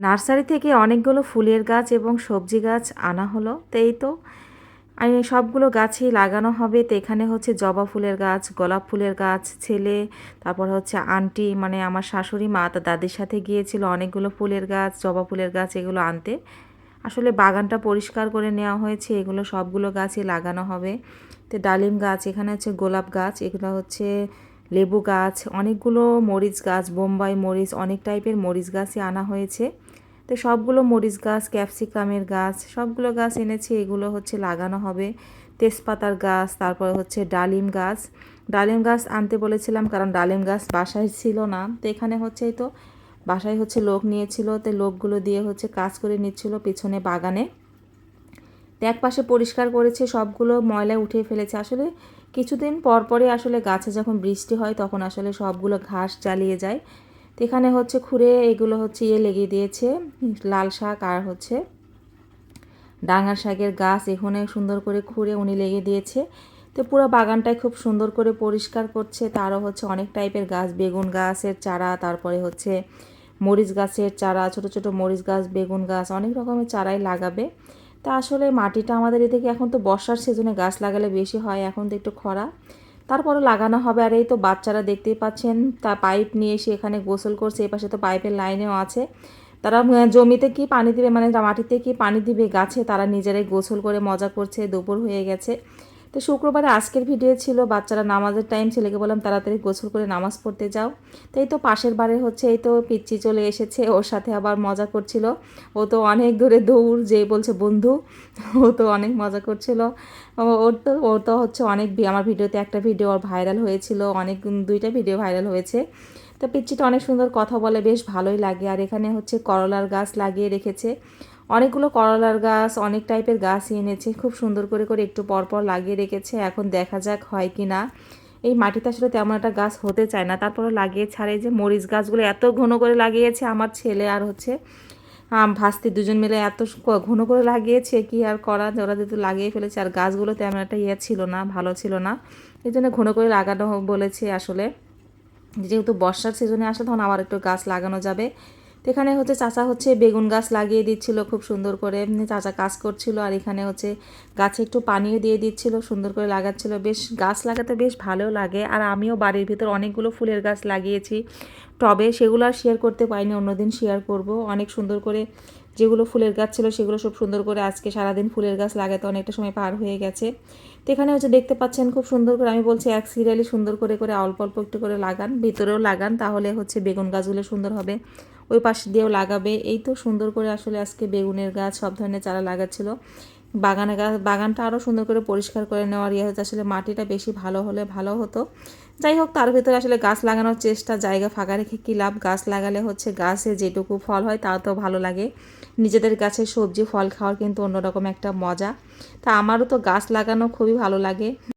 Nursery থেকে অনেকগুলো ফুলের গাছ এবং সবজি গাছ আনা হলো তো এই তো। এই সবগুলো গাছই লাগানো হবে। তো এখানে হচ্ছে জবা ফুলের গাছ, গোলাপ ফুলের গাছ, ছেলে, তারপর হচ্ছে আন্টি মানে আমার শাশুড়ি মা তার দাদির সাথে গিয়েছিল অনেকগুলো ফুলের গাছ, জবা ফুলের গাছ এগুলো আনতে। আসলে বাগানটা পরিষ্কার করে নেওয়া হয়েছে, এগুলো সবগুলো গাছই লাগানো হবে। তো ডালিম গাছ, এখানে হচ্ছে গোলাপ গাছ, এগুলো হচ্ছে লেবু গাছ, অনেকগুলো মরিচ গাছ, বোম্বাই মরিচ, অনেক টাইপের মরিচ গাছই আনা হয়েছে। তো সবগুলো মরিচ গাছ, ক্যাপসিকামের গাছ, সবগুলো গাছ এনেছি। এগুলো হচ্ছে লাগানো হবে। তেজপাতার গাছ, তারপরে হচ্ছে ডালিম গাছ। ডালিম গাছ আনতে বলেছিলাম কারণ ডালিম গাছ বাসায় ছিল না। তো এখানে হচ্ছে তো, বাসায় হচ্ছে লোক নিয়েছিল। তো লোকগুলো দিয়ে হচ্ছে কাজ করে নিচ্ছিল পিছনে বাগানে। তো এক পাশে পরিষ্কার করেছে, সবগুলো ময়লা উঠিয়ে ফেলেছে। আসলে কিছুদিন পর পরে আসলে গাছে যখন বৃষ্টি হয় তখন আসলে সবগুলো ঘাস জ্বালিয়ে যায়। তো এখানে হচ্ছে খুঁড়ে এগুলো হচ্ছে ইয়ে লেগে দিয়েছে, লাল শাক আর হচ্ছে ডাঙার শাকের গাছ এখানে সুন্দর করে খুঁড়ে উনি লেগে দিয়েছে। তো পুরো বাগানটাই খুব সুন্দর করে পরিষ্কার করছে, তারও হচ্ছে অনেক টাইপের গাছ, বেগুন গাছের চারা, তারপরে হচ্ছে মরিচ গাছের চারা, ছোট ছোট মরিচ গাছ, বেগুন গাছ, অনেক রকমের চারাই লাগাবে। তা আসলে মাটিটা আমাদের এদিকে এখন তো বর্ষার সিজনে গাছ লাগালে বেশি হয়, এখন তো একটু খরা। তারপরে লাগানো হবে। আর এই তো বাচ্চারা দেখতেই পাচ্ছেন, তা পাইপ নিয়ে এসে এখানে গোসল করছে, এই পাশে তো পাইপের লাইনেও আছে। তারা জমিতে কি পানি দিবে মানে মাটিতে কি পানি দিবে গাছে, তারা নিজেরাই গোসল করে মজা করছে, দুপুর হয়ে গেছে। তো শুক্রবারে আজকের ভিডিও ছিল বাচ্চারা নামাজের টাইম ছেলেকে বললাম তাড়াতাড়ি গোসল করে নামাজ পড়তে যাও। তো এই তো পাশের বারে হচ্ছে, এই তো পিচ্ছি চলে এসেছে, ওর সাথে আবার মজা করছিল। ও তো অনেক দূরে দৌড়, যে বলছে বন্ধু, ও তো অনেক মজা করছিল। ওর তো ওর তো হচ্ছে অনেক আমার ভিডিওতে একটা ভিডিও ওর ভাইরাল হয়েছিল, অনেক দুইটা ভিডিও ভাইরাল হয়েছে। তো পিচ্ছিটা অনেক সুন্দর কথা বলে, বেশ ভালোই লাগে। আর এখানে হচ্ছে করলার গাছ লাগিয়ে রেখেছে। অনেকগুলো করলার গাছ, অনেক টাইপের গাছ এনেছে। খুব সুন্দর করে করে একটু পরপর লাগিয়ে রেখেছে। এখন দেখা যাক হয় কি না। এই মাটিতে আসলে তেমন একটা গাছ হতে চায় না। তারপরে লাগিয়ে ছাড়ে যে মরিচ গাছগুলো এত ঘন করে লাগিয়েছে আমার ছেলে আর হচ্ছে ভাস্তি দুজন মিলে এত ঘন করে লাগিয়েছে কি আর করা ওরা যেহেতু লাগিয়ে ফেলেছে আর গাছগুলো তেমন একটা ইয়ে ছিল না, ভালো ছিল না। এই জন্য ঘন করে লাগানো বলেছে আসলে। যেহেতু বর্ষার সিজনে আসলে তখন আবার একটু গাছ লাগানো যাবে। এখানে হচ্ছে চাচা হচ্ছে বেগুন গাছ লাগিয়ে দিচ্ছিল খুব সুন্দর করে। চাচা কাজ করছিল আর এখানে হচ্ছে গাছে একটু পানিও দিয়ে দিচ্ছিল, সুন্দর করে লাগাচ্ছিল। বেশ গাছ লাগাতে বেশ ভালো লাগে আর আমিও বাড়ির ভিতর অনেকগুলো ফুলের গাছ লাগিয়েছি। টবে সেগুলো আর শেয়ার করতে পারিনি, অন্যদিন শেয়ার করব। অনেক সুন্দর করে যেগুলো ফুলের গাছ ছিল সেগুলো সব সুন্দর করে আজকে সারাদিন ফুলের গাছ লাগাতে অনেকটা সময় পার হয়ে গেছে। তো এখানে হচ্ছে দেখতে পাচ্ছেন খুব সুন্দর করে আমি বলছি এক সিরিয়ালি সুন্দর করে করে অল্প অল্প একটু করে লাগান, ভিতরেও লাগান, তাহলে হচ্ছে বেগুন গাছগুলো সুন্দর হবে। ওই পাশ দিয়েও লাগাবে। এই তো সুন্দর করে আসলে আজকে বেগুনের গাছ সব ধরনের চারা লাগাচ্ছিল। বাগানে গাছ বাগানটা আরও সুন্দর করে পরিষ্কার করে নেওয়ার ইয়ে হচ্ছে আসলে মাটিটা বেশি ভালো হলে ভালো হতো। যাই হোক, তার ভিতরে আসলে গাছ লাগানোর চেষ্টা, জায়গা ফাঁকা রেখে কী লাভ? গাছ লাগালে হচ্ছে গাছে যেটুকু ফল হয় তাও তো ভালো লাগে। নিজেদের গাছে সবজি, ফল খাওয়ার কিন্তু অন্যরকম একটা মজা। তা আমারও তো গাছ লাগানো খুবই ভালো লাগে।